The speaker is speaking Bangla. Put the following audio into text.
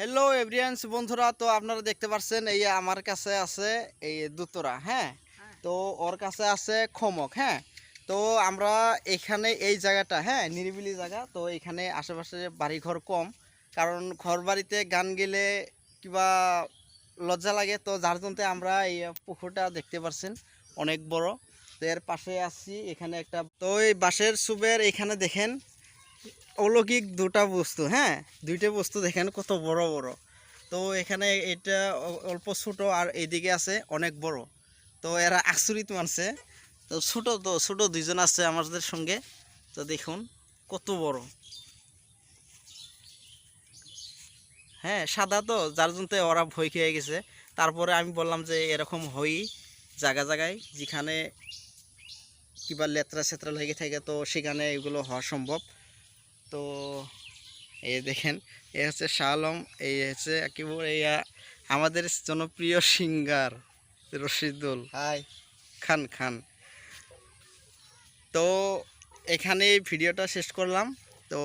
হ্যালো এভরিয়ান্স বন্ধুরা তো আপনারা দেখতে পাচ্ছেন এই আমার কাছে আছে এই দুতরা হ্যাঁ? তো ওর কাছে আছে খমক হ্যাঁ? তো আমরা এখানে এই জায়গাটা হ্যাঁ নিরিবিলি জায়গা তো এখানে আশেপাশে বাড়িঘর কম কারণ ঘর বাড়িতে গান গেলে কিবা লজ্জা লাগে তো যার জন্য আমরা এই পুকুরটা দেখতে পাচ্ছেন অনেক বড়। তো এর পাশে আসছি এখানে একটা তো এই বাঁশের সুবের এখানে দেখেন অলৌকিক দুটা বস্তু হ্যাঁ? দুইটা বস্তু দেখেন কত বড় বড়। তো এখানে এটা অল্প ছোট আর এইদিকে আছে অনেক বড়। তো এরা আচরিত মানছে তো ছোট তো, ছোট দুইজন আছে আমাদের সঙ্গে। তো দেখুন কত বড়। হ্যাঁ সাদা তো, যার জন্য ওরা ভয় খেয়ে গেছে। তারপরে আমি বললাম যে এরকম হই জায়গা জায়গায়, যেখানে কিবা লেত্রা সেত্রা লেগে থাকে, তো সেখানে এগুলো হওয়া সম্ভব। তো এই দেখেন এ হচ্ছে শালম এই হচ্ছে কি বলে আমাদের জনপ্রিয় সিঙ্গার রশিদুল। হাই। খান খান। তো এখানে ভিডিওটা শেষ করলাম। তো